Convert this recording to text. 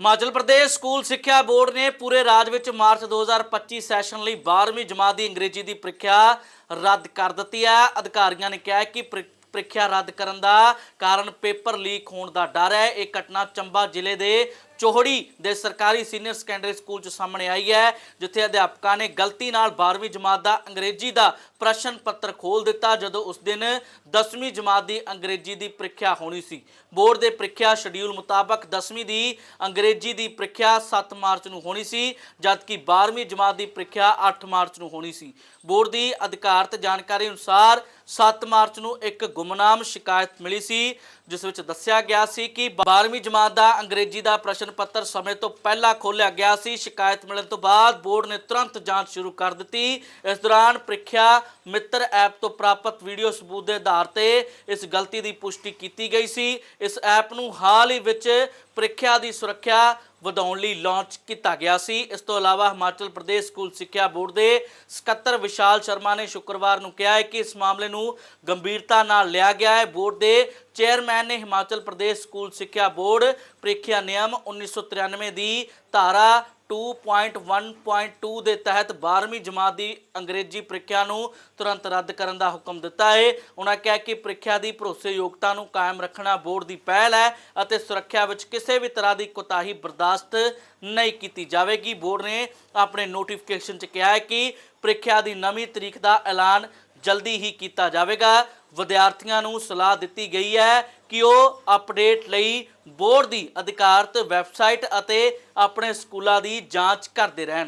Himachal Pradesh school ਸਿੱਖਿਆ board ਨੇ ਪੂਰੇ ਰਾਜ ਵਿੱਚ ਮਾਰਚ 2025 ਸੈਸ਼ਨ ਲਈ 12ਵੀਂ ਜਮਾਤ ਦੀ ਅੰਗਰੇਜ਼ੀ ਦੀ ਪ੍ਰੀਖਿਆ ਰੱਦ ਕਰ ਦਿੱਤੀ ਹੈ। ਅਧਿਕਾਰੀਆਂ ਨੇ ਕਿਹਾ ਹੈ ਕਿ ਪ੍ਰੀ- ਪ੍ਰੀਖਿਆ ਰੱਦ ਕਰਨ ਦਾ ਕਾਰਨ ਪੇਪਰ ਲੀਕ ਹੋਣ ਦਾ ਡਰ ਹੈ। ਇਹ ਘਟਨਾ ਚੰਬਾ ਜ਼ਿਲ੍ਹੇ ਦੇ ਚੋਹੜੀ ਦੇ ਸਰਕਾਰੀ ਸੀਨੀਅਰ ਸੈਕੰਡਰੀ ਸਕੂਲ 'ਚ ਸਾਹਮਣੇ ਆਈ ਹੈ, ਜਿੱਥੇ ਅਧਿਆਪਕਾਂ ਨੇ ਗਲਤੀ ਨਾਲ 12ਵੀਂ ਜਮਾਤ ਦਾ ਅੰਗਰੇਜ਼ੀ ਦਾ ਪ੍ਰਸ਼ਨ ਪੱਤਰ ਖੋਲ ਦਿੱਤਾ, ਜਦੋਂ ਉਸ ਦਿਨ 10ਵੀਂ ਜਮਾਤ ਦੀ ਅੰਗਰੇਜ਼ੀ ਦੀ ਪ੍ਰੀਖਿਆ ਹੋਣੀ ਸੀ। ਬੋਰਡ ਦੇ ਪ੍ਰੀਖਿਆ ਸ਼ਡਿਊਲ ਮੁਤਾਬਕ 10ਵੀਂ ਦੀ ਅੰਗਰੇਜ਼ੀ ਦੀ ਪ੍ਰੀਖਿਆ 7 ਮਾਰਚ ਨੂੰ ਹੋਣੀ ਸੀ, ਜਦਕਿ 12ਵੀਂ ਜਮਾਤ ਦੀ ਪ੍ਰੀਖਿਆ 8 ਮਾਰਚ ਨੂੰ ਹੋਣੀ ਸੀ। ਬੋਰਡ ਦੀ ਅਧਿਕਾਰਤ ਜਾਣਕਾਰੀ ਅਨੁਸਾਰ 7 ਮਾਰਚ ਨੂੰ ਇੱਕ ਗੁੰਮਨਾਮ ਸ਼ਿਕਾਇਤ ਮਿਲੀ ਸੀ, ਜਿਸ ਵਿੱਚ ਦੱਸਿਆ ਗਿਆ ਸੀ ਕਿ 12ਵੀਂ ਜਮਾਤ ਦਾ ਅੰਗਰੇਜ਼ੀ ਦਾ ਪ੍ਰਸ਼ਨ ਪੱਤਰ ਸਮੇਂ ਤੋਂ ਪਹਿਲਾਂ ਖੋਲ੍ਹਿਆ ਗਿਆ ਸੀ। ਸ਼ਿਕਾਇਤ ਮਿਲਣ ਤੋਂ ਬਾਅਦ ਬੋਰਡ ਨੇ ਤੁਰੰਤ ਜਾਂਚ ਸ਼ੁਰੂ ਕਰ ਦਿੱਤੀ। ਇਸ ਦੌਰਾਨ ਪ੍ਰੀਖਿਆ ਮਿੱਤਰ ਐਪ ਤੋਂ ਪ੍ਰਾਪਤ ਵੀਡੀਓ ਸਬੂਤ ਦੇ ਆਧਾਰ ਤੇ ਇਸ ਗਲਤੀ ਦੀ ਪੁਸ਼ਟੀ ਕੀਤੀ ਗਈ ਸੀ। ਇਸ ਐਪ ਨੂੰ ਹਾਲ ਹੀ ਵਿੱਚ ਪ੍ਰੀਖਿਆ ਦੀ ਸੁਰੱਖਿਆ ਵਧਾਉਣ ਲਈ ਲਾਂਚ ਕੀਤਾ ਗਿਆ ਸੀ। ਇਸ ਤੋਂ ਇਲਾਵਾ ਹਿਮਾਚਲ ਪ੍ਰਦੇਸ਼ ਸਕੂਲ ਸਿੱਖਿਆ ਬੋਰਡ ਦੇ ਸਕੱਤਰ ਵਿਸ਼ਾਲ ਸ਼ਰਮਾ ਨੇ ਸ਼ੁੱਕਰਵਾਰ ਨੂੰ ਕਿਹਾ ਹੈ ਕਿ ਇਸ ਮਾਮਲੇ ਨੂੰ ਗੰਭੀਰਤਾ ਨਾਲ ਲਿਆ ਗਿਆ ਹੈ। ਬੋਰਡ ਦੇ ਚੇਅਰਮੈਨ ਨੇ ਹਿਮਾਚਲ ਪ੍ਰਦੇਸ਼ ਸਕੂਲ ਸਿੱਖਿਆ ਬੋਰਡ ਪ੍ਰੀਖਿਆ ਨਿਯਮ 1993 ਦੀ ਧਾਰਾ 2.1.2 ਦੇ ਤਹਿਤ 12ਵੀਂ ਜਮਾਤ ਦੀ ਅੰਗਰੇਜ਼ੀ ਪ੍ਰੀਖਿਆ ਨੂੰ ਤੁਰੰਤ ਰੱਦ ਕਰਨ ਦਾ ਹੁਕਮ ਦਿੱਤਾ ਹੈ। ਉਹਨਾਂ ਕਿਹਾ ਕਿ ਪ੍ਰੀਖਿਆ ਦੀ ਭਰੋਸੇਯੋਗਤਾ ਨੂੰ ਕਾਇਮ ਰੱਖਣਾ ਬੋਰਡ ਦੀ ਪਹਿਲ ਹੈ ਅਤੇ ਸੁਰੱਖਿਆ ਵਿੱਚ ਕਿਸੇ ਵੀ ਤਰ੍ਹਾਂ ਦੀ ਕੋਤਾਹੀ ਬਰਦਾਸ਼ਤ ਨਹੀਂ ਕੀਤੀ ਜਾਵੇਗੀ। ਬੋਰਡ ਨੇ ਆਪਣੇ ਨੋਟੀਫਿਕੇਸ਼ਨ 'ਚ ਕਿਹਾ ਹੈ ਕਿ ਪ੍ਰੀਖਿਆ ਦੀ ਨਵੀਂ ਤਰੀਕ ਦਾ ਐਲਾਨ ਜਲਦੀ ਹੀ ਕੀਤਾ ਜਾਵੇਗਾ। ਵਿਦਿਆਰਥੀਆਂ ਨੂੰ ਸਲਾਹ ਦਿੱਤੀ ਗਈ ਹੈ ਕਿ ਉਹ ਅਪਡੇਟ ਲਈ ਬੋਰਡ ਦੀ ਅਧਿਕਾਰਤ ਵੈਬਸਾਈਟ ਅਤੇ ਆਪਣੇ ਸਕੂਲਾਂ ਦੀ ਜਾਂਚ ਕਰਦੇ ਰਹਿਣ।